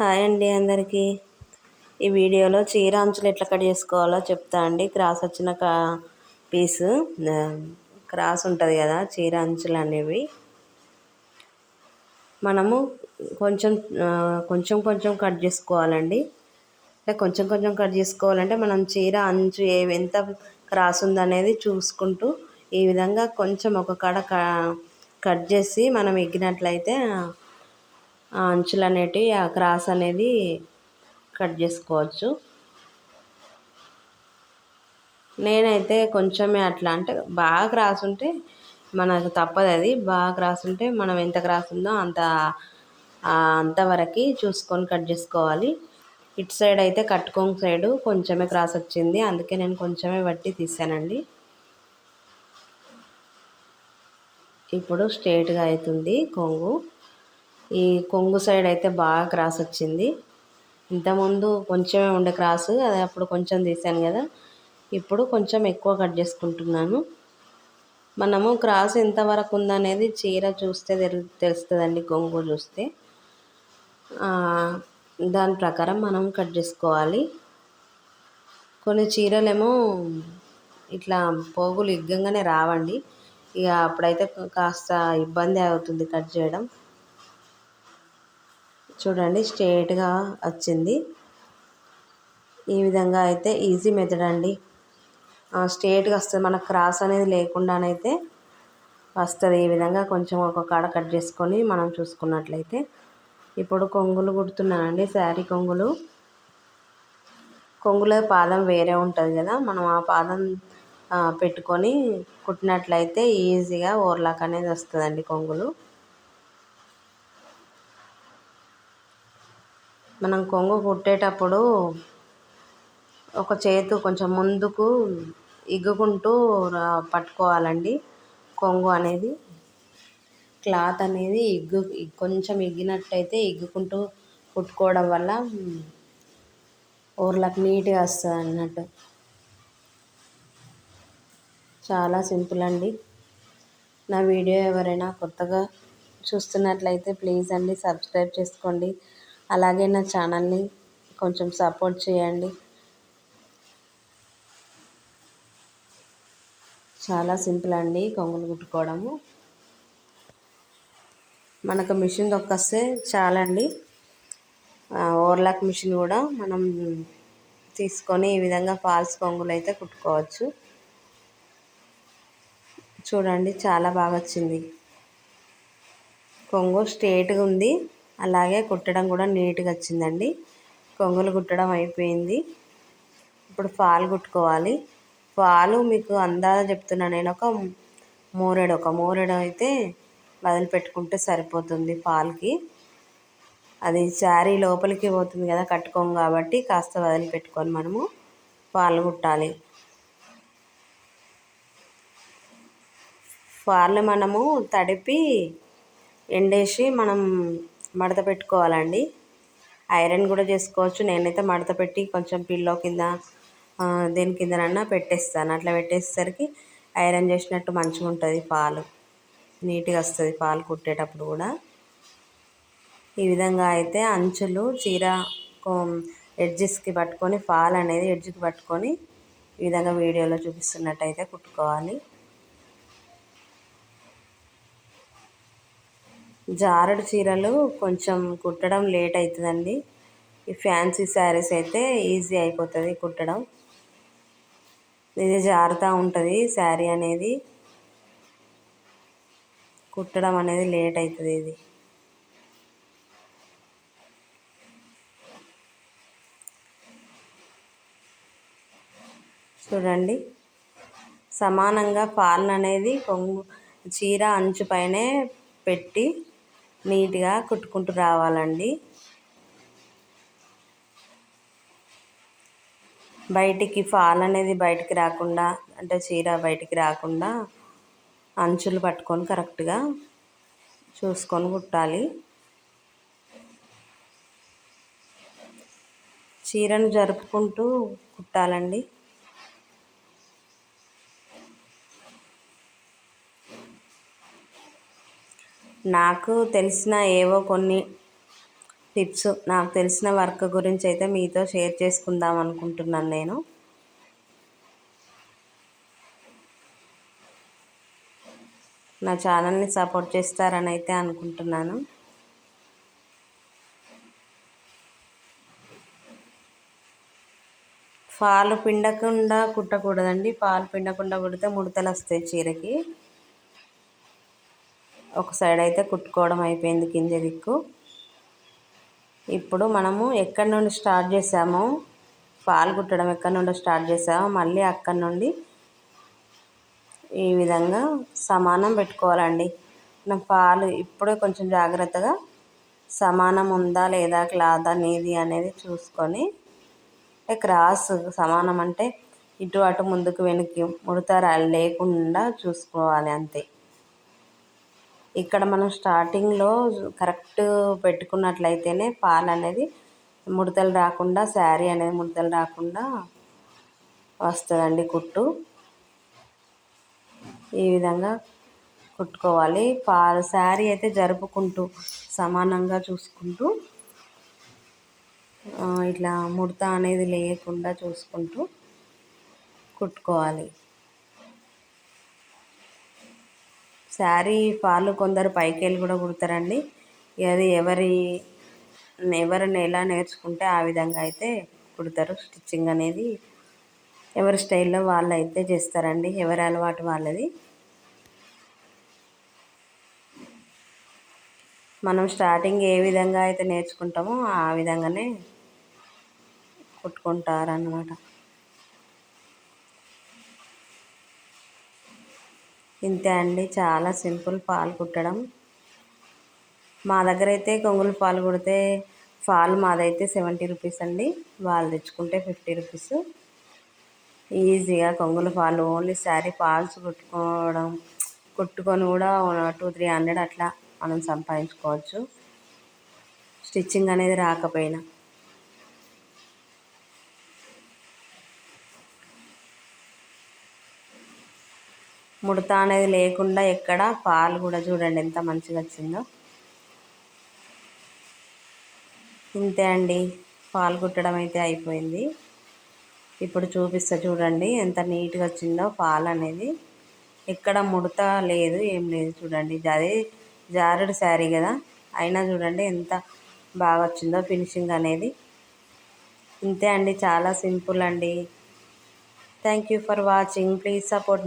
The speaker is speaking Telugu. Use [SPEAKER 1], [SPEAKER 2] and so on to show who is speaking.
[SPEAKER 1] హాయ్ అండి అందరికీ. ఈ వీడియోలో చీర అంచులు ఎట్లా కట్ చేసుకోవాలో చెప్తా అండి. క్రాస్ వచ్చిన కా పీసు క్రాస్ ఉంటుంది కదా చీర అంచులు అనేవి. మనము కొంచెం కొంచెం కొంచెం కట్ చేసుకోవాలండి. అంటే కొంచెం కొంచెం కట్ చేసుకోవాలంటే మనం చీర అంచు ఏ ఎంత క్రాస్ ఉందనేది చూసుకుంటూ ఈ విధంగా కొంచెం ఒక కడ కట్ చేసి మనం ఎగ్గినట్లయితే ఆ అంచులు అనేటివి ఆ క్రాస్ అనేది కట్ చేసుకోవచ్చు. నేనైతే కొంచెమే అట్లా అంటే బాగా క్రాస్ ఉంటే మనకు తప్పదు అది. బాగా క్రాస్ ఉంటే మనం ఎంత క్రాస్ ఉందో అంత అంతవరకు చూసుకొని కట్ చేసుకోవాలి. ఇటు సైడ్ అయితే కట్టుకోంగ్ సైడు కొంచెమే క్రాస్ వచ్చింది. అందుకే నేను కొంచెమే బట్టి తీసానండి. ఇప్పుడు స్ట్రేట్గా అవుతుంది కొంగు. ఈ కొంగు సైడ్ అయితే బాగా క్రాస్ వచ్చింది. ఇంతకుముందు కొంచెమే ఉండే క్రాస్ అది అప్పుడు కొంచెం తీసాను కదా. ఇప్పుడు కొంచెం ఎక్కువ కట్ చేసుకుంటున్నాను. మనము క్రాస్ ఎంతవరకు ఉందనేది చీర చూస్తే తెలు తెలుస్తుందండి కొంగు చూస్తే. దాని ప్రకారం మనం కట్ చేసుకోవాలి. కొన్ని చీరలేమో ఇట్లా పోగులు ఇగ్గంగానే రావండి. ఇక అప్పుడైతే కాస్త ఇబ్బంది అవుతుంది కట్ చేయడం. చూడండి స్ట్రేట్గా వచ్చింది. ఈ విధంగా అయితే ఈజీ మెథడ్ అండి. స్ట్రేట్గా వస్తుంది. మన క్రాస్ అనేది లేకుండానైతే వస్తుంది. ఈ విధంగా కొంచెం ఒక కాడ కట్ చేసుకొని మనం చూసుకున్నట్లయితే. ఇప్పుడు కొంగులు కుడుతున్నానండి శారీ కొంగులు. కొంగుల పాదం వేరే ఉంటుంది కదా మనం ఆ పాదం పెట్టుకొని కుట్టినట్లయితే ఈజీగా ఓర్లాక్ అనేది వస్తుందండి కొంగులు. మనం కొంగు కుట్టేటప్పుడు ఒక చేతు కొంచెం ముందుకు ఇగ్గుకుంటూ పట్టుకోవాలండి. కొంగు అనేది క్లాత్ అనేది ఇగ్గు కొంచెం ఇగ్గినట్టయితే ఇగ్గుకుంటూ కుట్టుకోవడం వల్ల ఊర్లకు నీట్గా వస్తుంది అన్నట్టు. చాలా సింపుల్ అండి. నా వీడియో ఎవరైనా కొత్తగా చూస్తున్నట్లయితే ప్లీజ్ అండి సబ్స్క్రైబ్ చేసుకోండి. అలాగే నా ఛానల్ని కొంచెం సపోర్ట్ చేయండి. చాలా సింపుల్ అండి కొంగులు కుట్టుకోవడము. మనకు మిషన్ దొక్కొస్తే చాలండి. ఓవర్లాక్ మిషన్ కూడా మనం తీసుకొని ఈ విధంగా ఫాల్స్ కొంగులు అయితే కుట్టుకోవచ్చు. చూడండి చాలా బాగా వచ్చింది. కొంగు స్ట్రేట్గా ఉంది. అలాగే కుట్టడం కూడా నీట్గా వచ్చిందండి. కొంగులు కుట్టడం అయిపోయింది. ఇప్పుడు ఫాల్ కుట్టుకోవాలి. ఫాలు మీకు అందాజ చెప్తున్నా నేను. ఒక మూరెడు ఒక మూరెడు అయితే వదిలిపెట్టుకుంటే సరిపోతుంది ఫాల్కి. అది శారీ లోపలికి పోతుంది కదా కట్టుకోము కాబట్టి కాస్త వదిలిపెట్టుకొని మనము ఫాల్ కుట్టాలి. ఫాల్ మనము తడిపి ఎండేసి మనం మడత పెట్టుకోవాలండి. ఐరన్ కూడా చేసుకోవచ్చు. నేనైతే మడత పెట్టి కొంచెం పిల్లో కింద దేని కిందనన్నా పెట్టేస్తాను. అట్లా పెట్టేసరికి ఐరన్ చేసినట్టు మంచిగా ఉంటుంది పాలు. నీట్గా వస్తుంది పాలు కుట్టేటప్పుడు కూడా. ఈ విధంగా అయితే అంచులు చీర ఎడ్జెస్కి పట్టుకొని ఫాల్ అనేది ఎడ్జ్కి పట్టుకొని ఈ విధంగా వీడియోలో చూపిస్తున్నట్టయితే కుట్టుకోవాలి. జారుడు చీరలు కొంచెం కుట్టడం లేట్ అవుతుందండి ఈ ఫ్యాన్సీ శారీస్ అయితే ఈజీ అయిపోతుంది కుట్టడం. ఇది జారుతూ ఉంటుంది శారీ అనేది. కుట్టడం అనేది లేట్ అవుతుంది ఇది. చూడండి. సమానంగా పాలన అనేది కొంగు చీర అంచు పైనే పెట్టి నీట్గా కుట్టుకుంటూ రావాలండి. బయటికి ఫాల్ అనేది బయటికి రాకుండా అంటే చీర బయటికి రాకుండా అంచులు పట్టుకొని కరెక్ట్గా చూసుకొని కుట్టాలి. చీరను జరుపుకుంటూ కుట్టాలండి. నాకు తెలిసిన ఏవో కొన్ని టిప్స్ నాకు తెలిసిన వర్క్ గురించి అయితే మీతో షేర్ చేసుకుందాం అనుకుంటున్నాను నేను. నా ఛానల్ని సపోర్ట్ చేస్తారని అయితే అనుకుంటున్నాను. పాలు పిండకుండా కుట్టకూడదండి. పాలు పిండకుండా కుడితే ముడతలు వస్తాయి చీరకి. ఒక సైడ్ అయితే కుట్టుకోవడం అయిపోయింది కింద దిక్కు. ఇప్పుడు మనము ఎక్కడి నుండి స్టార్ట్ చేసామో పాలు కుట్టడం ఎక్కడి నుండి స్టార్ట్ చేసామో మళ్ళీ అక్కడి నుండి ఈ విధంగా సమానం పెట్టుకోవాలండి. మనం పాలు ఇప్పుడే కొంచెం జాగ్రత్తగా సమానం ఉందా లేదా క్లాత్ అనేది అనేది చూసుకొని క్రాస్ సమానం అంటే ఇటు అటు ముందుకు వెనక్కి ముడత లేకుండా చూసుకోవాలి అంతే. ఇక్కడ మనం స్టార్టింగ్లో కరెక్ట్ పెట్టుకున్నట్లయితేనే పాలు అనేది ముడతలు రాకుండా శారీ అనేది ముడతలు రాకుండా వస్తుందండి కుట్టు. ఈ విధంగా కుట్టుకోవాలి. పాలు శారీ అయితే జరుపుకుంటూ సమానంగా చూసుకుంటూ ఇట్లా ముడత అనేది లేకుండా చూసుకుంటూ కుట్టుకోవాలి. శారీ ఫాల్ కొందరు పైకి వెళ్ళి కూడా కుడతారండి. అది ఎవరి ఎవరిని ఎలా నేర్చుకుంటే ఆ విధంగా అయితే కుడతారు. స్టిచ్చింగ్ అనేది ఎవరి స్టైల్లో వాళ్ళు అయితే చేస్తారండి. ఎవరి అలవాటు వాళ్ళది. మనం స్టార్టింగ్ ఏ విధంగా అయితే నేర్చుకుంటామో ఆ విధంగానే కుట్టుకుంటారన్నమాట. ఇంతే అండి. చాలా సింపుల్ పాలు కుట్టడం. మా దగ్గర అయితే కొంగులు పాలు కుడితే పాలు మాదైతే సెవెంటీ రూపీస్ అండి. వాళ్ళు తెచ్చుకుంటే ఫిఫ్టీ రూపీస్. ఈజీగా కొంగుల పాలు ఓన్లీ శారీ పాల్స్ కుట్టుకోవడం కుట్టుకొని కూడా టూ త్రీ హండ్రెడ్ అట్లా మనం సంపాదించుకోవచ్చు. స్టిచ్చింగ్ అనేది రాకపోయినా. ముడత అనేది లేకుండా ఎక్కడ పాలు కూడా చూడండి ఎంత మంచిగా వచ్చిందో. ఇంతే అండి పాలు కుట్టడం అయితే అయిపోయింది. ఇప్పుడు చూపిస్తా చూడండి ఎంత నీట్గా వచ్చిందో పాలు అనేది. ఎక్కడ ముడత లేదు ఏం లేదు చూడండి. అదే జారుడు శారీ కదా అయినా చూడండి ఎంత బాగా వచ్చిందో ఫినిషింగ్ అనేది. ఇంతే అండి చాలా సింపుల్ అండి. Thank you for watching. Please support